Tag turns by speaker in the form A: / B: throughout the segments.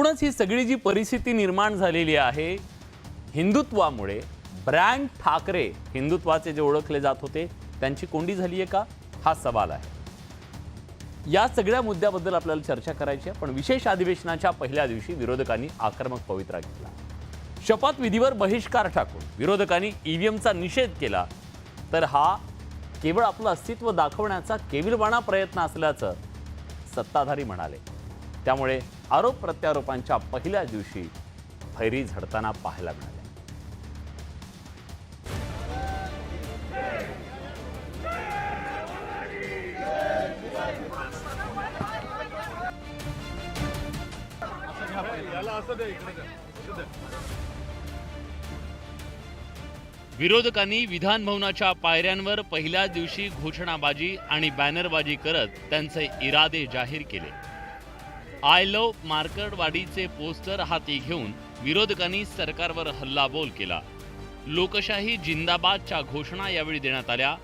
A: एकूणच ही सगळी जी परिस्थिती निर्माण झालेली आहे हिंदुत्वामुळे ब्रँड ठाकरे हिंदुत्वाचे जे ओळखले जात होते त्यांची कोंडी झाली आहे का? हा सवाल आहे. या सगळ्या मुद्द्याबद्दल आपल्याला चर्चा करायची आहे पण विशेष अधिवेशनाच्या पहिल्या दिवशी विरोधकांनी आक्रमक पवित्रा घेतला. शपथविधीवर बहिष्कार टाकून विरोधकांनी ईव्हीएमचा निषेध केला तर हा केवळ आपलं अस्तित्व दाखवण्याचा केविलवाणा प्रयत्न असल्याचं सत्ताधारी म्हणाले. त्यामुळे आरोप प्रत्यारोपांच्या पहिल्या दिवशी फैरी झडताना पाहायला मिळाल्या विरोधकांनी विधान भवनाच्या पायऱ्यांवर पहिल्या दिवशी घोषणाबाजी आणि बॅनरबाजी करत त्यांचे इरादे जाहीर केले. आय लव्ह मार्कडवाडीचे पोस्टर हाती घेऊन विरोधकांनी सरकारवर हल्लाबोल केला. लोकशाही जिंदाबादच्या घोषणा यावेळी देण्यात आल्या.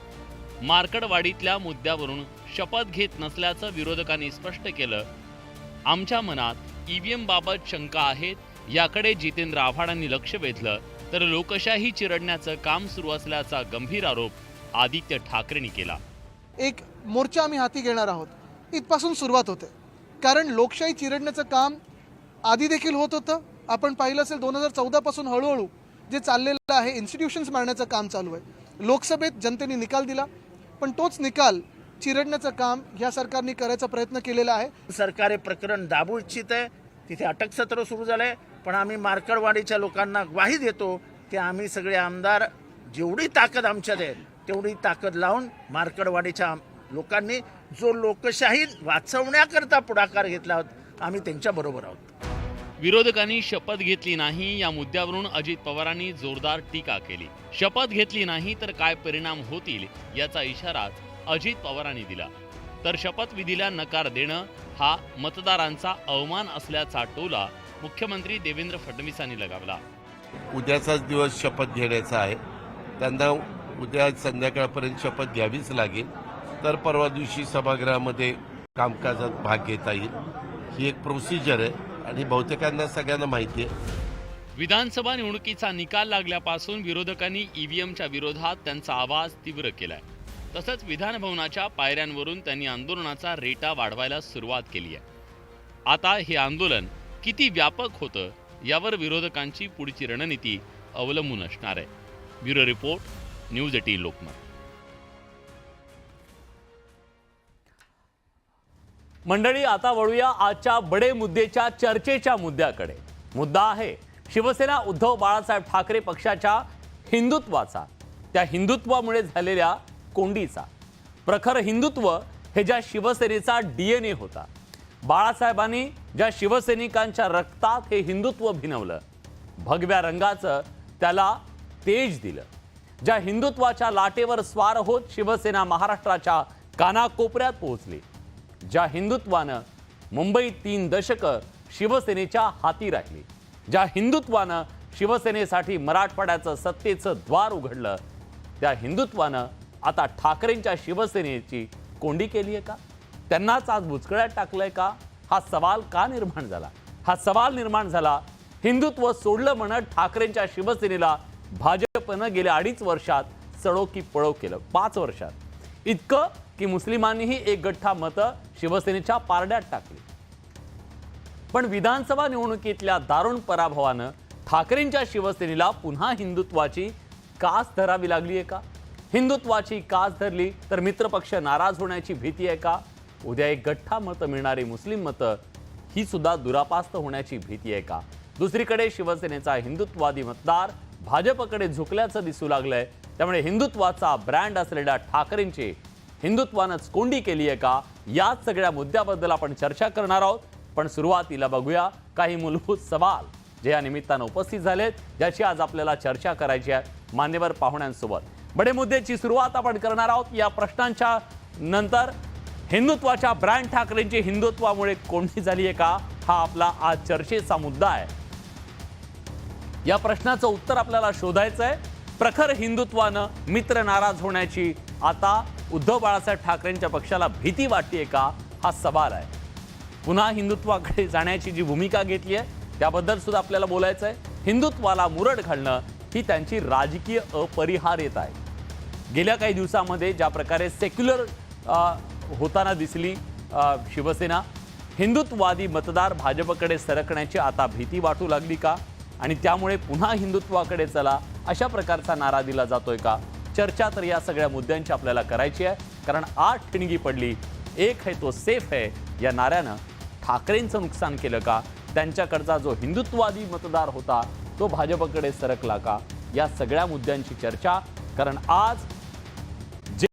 A: मार्कडवाडीतल्या मुद्द्यावरून शपथ घेत नसल्याचं विरोधकांनी स्पष्ट केलं. आमच्या मनात ईव्हीएम बाबत शंका आहेत याकडे जितेंद्र आव्हाडांनी लक्ष वेधलं तर लोकशाही चिरडण्याचं काम सुरू असल्याचा गंभीर आरोप आदित्य ठाकरेंनी केला.
B: एक मोर्चा आम्ही हाती घेणार आहोत. इथपासून सुरुवात होते. कारण लोकशाही चिरडण्याचं काम आधी देखील होत होतं. आपण पाहिलं असेल दोन हजार चौदापासून हळूहळू जे चाललेलं आहे इन्स्टिट्यूशन्स मारण्याचं काम चालू आहे. लोकसभेत जनतेने निकाल दिला पण तोच निकाल चिरडण्याचं काम ह्या सरकारने करायचा प्रयत्न केलेला आहे.
C: सरकार हे प्रकरण दाबू इच्छित आहे. तिथे अटक सत्र सुरू झालंय. पण आम्ही मार्कडवाडीच्या लोकांना ग्वाही देतो की आम्ही सगळे आमदार जेवढी ताकद आमच्यात आहे तेवढी ताकद लावून मार्कडवाडीच्या आम- लोकांनी जो लोकशाही वाचवण्याकरता पुढाकार घेतला आहोत आम्ही त्यांच्याबरोबर आहोत.
A: विरोधकांनी शपथ घेतली नाही या मुद्द्यावरून अजित पवारांनी जोरदार टीका केली. शपथ घेतली नाही तर काय परिणाम होतील याचा इशारा अजित पवारांनी दिला. तर शपथविधीला नकार देणं हा मतदारांचा अवमान असल्याचा टोला मुख्यमंत्री देवेंद्र फडणवीसांनी लगावला.
D: उद्याचाच दिवस शपथ घेण्याचा आहे. त्यांना उद्या संध्याकाळपर्यंत शपथ घ्यावीच लागेल. तर परवा दिवशी सभागृहामध्ये कामकाजात भाग घेता येईल. ही एक प्रोसिजर आहे आणि बहुतेकांना सगळ्यांना माहिती आहे.
A: विधानसभा निवडणुकीचा निकाल लागल्यापासून विरोधकांनी ईव्हीएमच्या विरोधात त्यांचा आवाज तीव्र केलाय. तसंच विधानभवनाच्या पायऱ्यांवरून त्यांनी आंदोलनाचा रेटा वाढवायला सुरुवात केली आहे. आता हे आंदोलन किती व्यापक होतं यावर विरोधकांची पुढची रणनीती अवलंबून असणार आहे. Bureau report news eighteen Lokmat. मंडळी आता वळूया आजच्या बडे मुद्देच्या चर्चेच्या मुद्द्याकडे. मुद्दा आहे शिवसेना उद्धव बाळासाहेब ठाकरे पक्षाच्या हिंदुत्वाचा. त्या हिंदुत्वामुळे झालेल्या कोंडीचा. प्रखर हिंदुत्व हे ज्या शिवसेनेचा डी एन ए होता. बाळासाहेबांनी ज्या शिवसैनिकांच्या रक्तात हे हिंदुत्व भिनवलं भगव्या रंगाचं त्याला तेज दिलं. ज्या हिंदुत्वाच्या लाटेवर स्वार होत शिवसेना महाराष्ट्राच्या कानाकोपऱ्यात पोहोचली. ज्या हिंदुत्वानं मुंबई तीन दशकं शिवसेनेच्या हाती राहिली ज्या हिंदुत्वानं शिवसेनेसाठी मराठवाड्याचं सत्तेचं द्वार उघडलं त्या हिंदुत्वानं आता ठाकरेंच्या शिवसेनेची कोंडी केली आहे का? त्यांनाच आज बुचकळ्यात टाकलंय का? हा सवाल का निर्माण झाला? हा सवाल निर्माण झाला हिंदुत्व सोडलं म्हणत ठाकरेंच्या शिवसेनेला भाजपनं गेल्या अडीच वर्षात सडो की पळो केलं पाच वर्षात. इतकं की मुस्लिमांनीही एक गठ्ठा मतं शिवसेनेच्या पारड्यात टाकली. पण विधानसभा निवडणुकीतल्या दारुण पराभवानं ठाकरेंच्या शिवसेनेला पुन्हा हिंदुत्वाची कास धरावी लागली आहे का? हिंदुत्वाची कास धरली तर मित्रपक्ष नाराज होण्याची भीती आहे का? उद्या एक गठ्ठा मतं मिळणारी मुस्लिम मतं ही सुद्धा दुरापास्त होण्याची भीती आहे का? दुसरीकडे शिवसेनेचा हिंदुत्ववादी मतदार भाजपकडे झुकल्याचं दिसू लागलंय. त्यामुळे हिंदुत्वाचा ब्रँड असलेल्या ठाकरेंची हिंदुत्वानंच कोंडी केली आहे का? याच सगळ्या मुद्द्याबद्दल आपण चर्चा करणार आहोत. पण सुरुवातीला बघूया. काही मूलभूत सवाल जे या निमित्तानं उपस्थित झालेत ज्याची आज आपल्याला चर्चा करायची आहे मान्यवर पाहुण्यांसोबत. बडे मुद्द्याची सुरुवात आपण करणार आहोत. या प्रश्नांच्या नंतर हिंदुत्वाच्या ब्रँड ठाकरेंची हिंदुत्वामुळे कोंडी झाली आहे का? हा आपला आज चर्चेचा मुद्दा आहे. या प्रश्नाचं उत्तर आपल्याला शोधायचं आहे प्रखर हिंदुत्वानं मित्र नाराज होण्याची आता उद्धव बाळासाहेब ठाकरेंच्या पक्षाला भीती वाटते का? हा सवाल आहे. पुन्हा हिंदुत्वाकडे जाण्याची जी भूमिका घेतली आहे त्याबद्दल सुद्धा आपल्याला बोलायचं आहे हिंदुत्वाला मुरड घालणं ही त्यांची राजकीय अपरिहार्यता आहे. गेल्या काही दिवसामध्ये ज्या प्रकारे सेक्युलर होताना दिसली शिवसेना हिंदुत्ववादी मतदार भाजपकडे सरकण्याची आता भीती वाटू लागली का? आणि त्यामुळे पुन्हा हिंदुत्वाकडे चला अशा प्रकारचा नारा दिला जातोय का? चर्चा तर या सगळ्या मुद्द्यांची आपल्याला करायची आहे. कारण आठ ठिणगी पडली. एक है तो सेफ है या नाऱ्यानं ठाकरेंचं नुकसान केलं का? त्यांच्याकडचा जो हिंदुत्ववादी मतदार होता तो भाजपकडे सरकला का? या सगळ्या मुद्द्यांची चर्चा. कारण आज